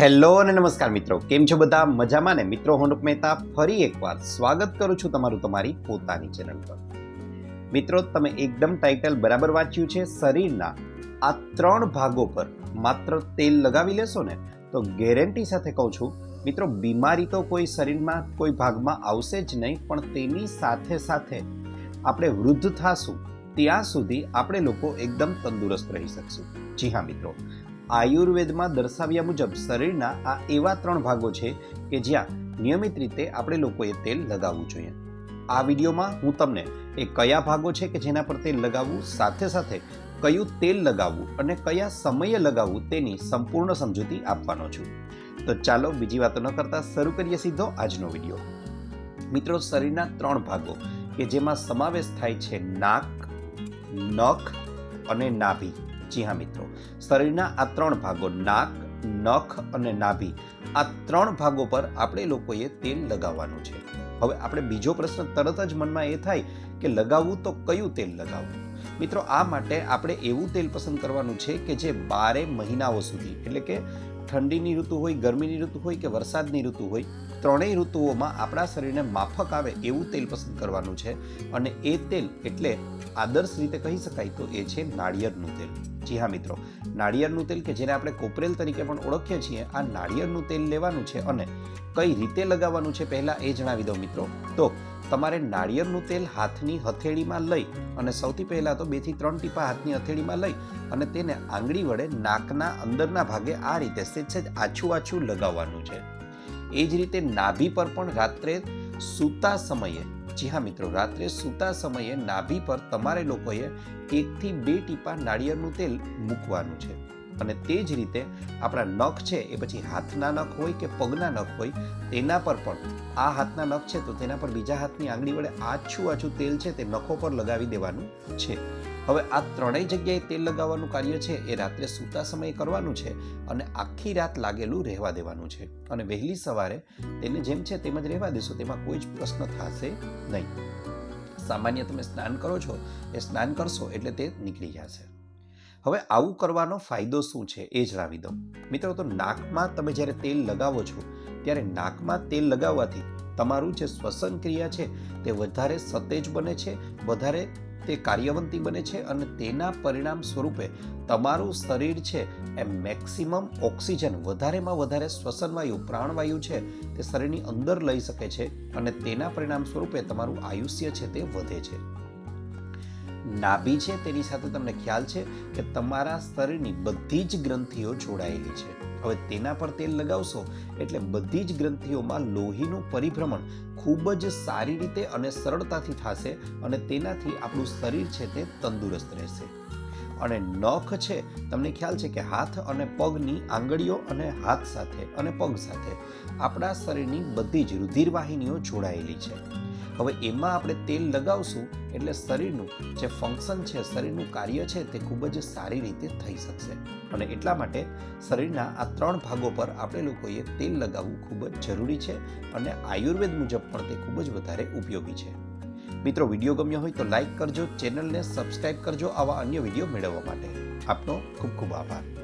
Hello અને નમસ્કાર મિત્રો, કેમ છો બધા? મજામાં ને? મિત્રો, હું મહેતા ફરી એકવાર સ્વાગત કરું છું તમારું તમારી પોતાની ચેનલ પર. મિત્રો, તમે એકદમ ટાઇટલ બરાબર વાંચ્યું છે, શરીરના આ ત્રણ ભાગો પર માત્ર તેલ લગાવી લેશો ને, તો ગેરંટી સાથે કહું છું, મિત્રો, બીમારી તો કોઈ શરીરમાં, કોઈ ભાગમાં આવશે જ નહીં, પણ તેની સાથે સાથે આપણે વૃદ્ધ થાશું, ત્યાં સુધી આપણે લોકો એકદમ તંદુરસ્ત રહી શકશું. જી હા, મિત્રો. આયુર્વેદમાં દર્શાવ્યા મુજબ શરીરના આ એવા ત્રણ ભાગો છે કે જ્યાં નિયમિત રીતે આપણે લોકોએ તેલ લગાવવું જોઈએ. આ વિડીયોમાં હું તમને એ કયા ભાગો છે કે જેના પર તેલ લગાવવું, સાથે સાથે કયું તેલ લગાવવું અને કયા સમયે લગાવવું તેની સંપૂર્ણ સમજૂતી આપવાનો છું. તો ચાલો બીજી વાતો ન કરતા શરૂ કરીએ સીધો આજનો વીડિયો. મિત્રો, શરીરના ત્રણ ભાગો કે જેમાં સમાવેશ થાય છે નાક, નખ અને નાભી. જી હા, મિત્રો. શરીરના આ ત્રણ ભાગો, નાક, નખ અને નાભી, આ ત્રણ ભાગો પર આપણે લોકોએ તેલ લગાવવાનું છે. હવે આપણે બીજો પ્રશ્ન તરત જ મનમાં એ થાય કે લગાવવું તો કયું તેલ લગાવવું? મિત્રો, આ માટે આપણે એવું તેલ પસંદ કરવાનું છે કે જે બારે મહિનાઓ સુધી, એટલે કે ઠંડીની ઋતુ હોય, ગરમીની ઋતુ હોય કે વરસાદની ઋતુ હોય, ત્રણેય ઋતુઓમાં આપણા શરીરને માફક આવે એવું તેલ પસંદ કરવાનું છે. અને એ તેલ એટલે આદર્શ રીતે કહી શકાય તો એ છે નાળિયેરનું તેલ. જી હા, મિત્રો. નાળિયેરનું તેલ કે જેને આપણે કોપરેલ તરીકે પણ ઓળખીએ છીએ, આ નાળિયેરનું તેલ લેવાનું છે અને કઈ રીતે લગાવવાનું છે પહેલાં એ જણાવી દઉં, મિત્રો. તો, તમારે નાળિયેરનું તેલ હાથની હથેળીમાં લઈ અને સૌથી પહેલાં તો બેથી ત્રણ ટીપા હાથની હથેળીમાં લઈ અને તેને આંગળી વડે નાકના અંદરના ભાગે આ રીતે સેજ સેજ આછું આછું લગાવવાનું છે. એ જ રીતે નાભી પર પણ રાત્રે સૂતા સમયે જી હા મિત્રો, રાત્રે સૂતા સમયે નાભી પર તમારે લોકોએ એકથી બે ટીપા નાળિયેરનું તેલ મૂકવાનું છે. અને તે જ રીતે આપણા નખ છે એ પછી હાથના નખ હોય કે પગના નખ હોય, તેના પર પણ. આ હાથના નખ છે તો તેના પર બીજા હાથની આંગળી વડે આછું આછું તેલ છે તે નખો પર લગાવી દેવાનું છે. હવે આ ત્રણેય જગ્યાએ તેલ લગાવવાનું કાર્ય છે, એ રાત્રે સૂતા સમયે કરવાનું છે અને આખી રાત લાગેલું રહેવા દેવાનું છે. અને વહેલી સવારે તેને જેમ છે તેમ જ રહેવા દેશો, તેમાં કોઈ જ પ્રશ્ન થશે નહીં. સામાન્ય તમે સ્નાન કરો છો, એ સ્નાન કરશો એટલે તે નીકળી જશે. હવે આવું કરવાનો ફાયદો શું છે એ જણાવી દઉં. મિત્રો, તો નાકમાં તમે જ્યારે તેલ લગાવો છો, ત્યારે નાકમાં તેલ લગાવવાથી તમારું જે શ્વસન ક્રિયા છે તે વધારે સતેજ બને છે, વધારે તે કાર્યવંતી બને છે અને તેના પરિણામ સ્વરૂપે તમારું શરીર છે એ મેક્સિમમ ઓક્સિજન, વધારેમાં વધારે શ્વસનવાયુ પ્રાણવાયુ છે તે શરીરની અંદર લઈ શકે છે અને તેના પરિણામ સ્વરૂપે તમારું આયુષ્ય છે તે વધે છે. નાભી છે તેની સાથે તમને ખ્યાલ છે કે તમારા શરીરની બધી જ ગ્રંથિઓ જોડાયેલી છે. હવે તેના પર તેલ લગાવશો એટલે બધી જ ગ્રંથિઓમાં લોહીનું પરિભ્રમણ ખૂબ જ સારી રીતે અને સરળતાથી થશે અને તેનાથી આપણું શરીર છે તે તંદુરસ્ત રહેશે. અને નખ છે, તમને ખ્યાલ છે કે હાથ અને પગની આંગળીઓ અને હાથ સાથે અને પગ સાથે આપણા શરીરની બધી જ રુધિરવાહિનીઓ જોડાયેલી છે. હવે એમાં આપણે તેલ લગાવશું એટલે શરીરનું જે ફંક્શન છે, શરીરનું કાર્ય છે તે ખૂબ જ સારી રીતે થઈ શકશે. અને એટલા માટે શરીરના આ ત્રણ ભાગો પર આપણે લોકોએ તેલ લગાવવું ખૂબ જ જરૂરી છે અને આયુર્વેદ મુજબ પણ તે ખૂબ જ વધારે ઉપયોગી છે. મિત્રો, વીડિયો ગમ્યો હોય તો લાઇક કરજો, ચેનલને સબસ્ક્રાઇબ કરજો આવા અન્ય વીડિયો મેળવવા માટે. આપનો ખૂબ ખૂબ આભાર.